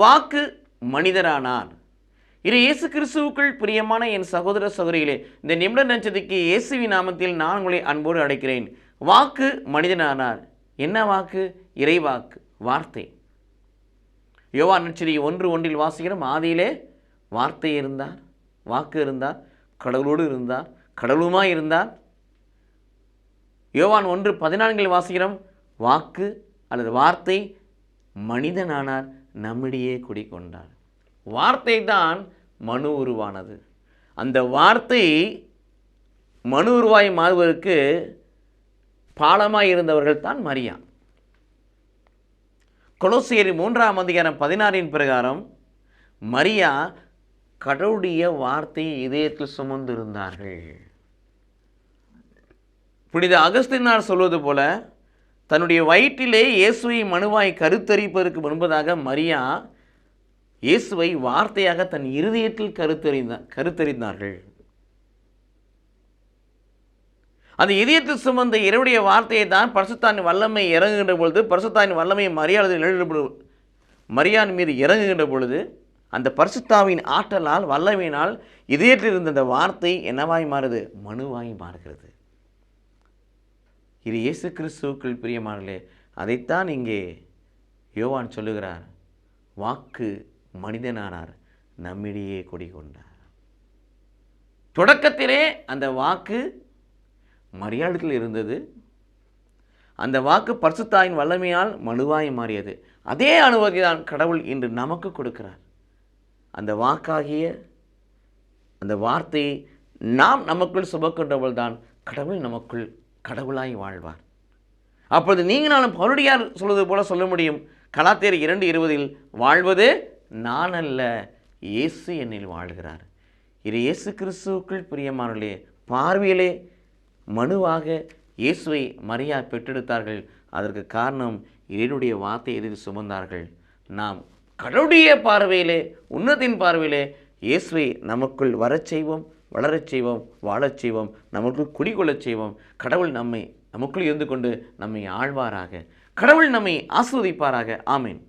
வாக்கு மனிதரானார். இது இயேசு கிறிஸ்துவுக்குள் பிரியமான என் சகோதர சகோதரிகளே இந்த நிமிட நட்சத்திற்கு இயேசுவி நாமத்தில் நான் உங்களை அன்போடு அடைக்கிறேன் வாக்கு மனிதனானார். என்ன வாக்கு? இறைவாக்கு வார்த்தை. யோவா நட்சதி ஒன்று ஒன்றில் வாசிக்கிறோம் ஆதியிலே வார்த்தை இருந்தார் வாக்கு இருந்தார் கடவுளோடு இருந்தார் கடவுளுமாய் இருந்தார்? யோவான் ஒன்று பதினான்கில் வாசிக்கிறோம் வாக்கு அல்லது வார்த்தை மனிதனானார் நம்மிடையே குடிக்கொண்டார் வார்த்தை தான் மனு உருவானது. அந்த வார்த்தை மனு உருவாய் மாறுவதற்கு பாலமாக இருந்தவர்கள் தான் மரியா. கொலோசியரி மூன்றாம் அதிகாரம் பதினாறின் பிரகாரம் மரியா கடவுளுடைய வார்த்தையை இதயத்தில் சுமந்திருந்தார்கள். புனித அகஸ்தினார் சொல்வது போல தன்னுடைய வயிற்றிலே இயேசுவை மனுவாய் கருத்தரிப்பதற்கு முன்பதாக மரியா இயேசுவை வார்த்தையாக தன் இருதயத்தில் கருத்தறிந்த கருத்தறிந்தார்கள். அந்த இதயத்தில் சுமந்த இரவுடைய வார்த்தையை தான் பரிசுத்தான் வல்லமை இறங்குகின்ற பொழுது பரிசுத்தாயின் வல்லமை மரியாதை நிழல் மரியான் மீது இறங்குகின்ற பொழுது அந்த பரிசுத்தாவின் ஆற்றலால் வல்லமையினால் இதயத்தில் இருந்த அந்த வார்த்தை என்னவாய் மாறுது? மனுவாய் மாறுகிறது. இது இயேசு கிறிஸ்துவுக்குள் பிரியமானே அதைத்தான் இங்கே யோவான் சொல்லுகிறார். வாக்கு மனிதனானார் நம்மிடையே கொண்டார் தொடக்கத்திலே அந்த வாக்கு மரியாதைகள் இருந்தது. அந்த வாக்கு பர்சுத்தாயின் வல்லமையால் மனுவாய் மாறியது. அதே அனுபவத்தை தான் கடவுள் இன்று நமக்கு கொடுக்கிறார். அந்த வாக்காகிய அந்த வார்த்தையை நாம் நமக்குள் சுமக்கின்றவள் தான் கடவுள் நமக்குள் கடவுளாய் வாழ்வார். அப்பொழுது நீங்கள் நானும் சொல்வது போல சொல்ல முடியும். கலாத்தேர் இரண்டு இருபதில் வாழ்வது நான் அல்ல இயேசு என்னில் வாழ்கிறார். இது இயேசு கிறிஸ்துவுக்குள் பிரியமானே பார்வையிலே மனுவாக இயேசுவை மரியா பெற்றெடுத்தார்கள். அதற்கு காரணம் இறைவனுடைய வார்த்தை எதிர் சுமந்தார்கள். நாம் கடவுளுடைய பார்வையிலே உன்னதின் பார்வையிலே இயேசுவை நமக்குள் வரச் செய்வோம். வளரச் செய்வோம் வாழச் செய்வோம் நமக்குள் குடிகொள்ளச் செய்வோம். கடவுள் நம்மை நமக்குள் இருந்து கொண்டு நம்மை ஆழ்வாராக கடவுள் நம்மை ஆஸ்வதிப்பாராக. ஆமேன்.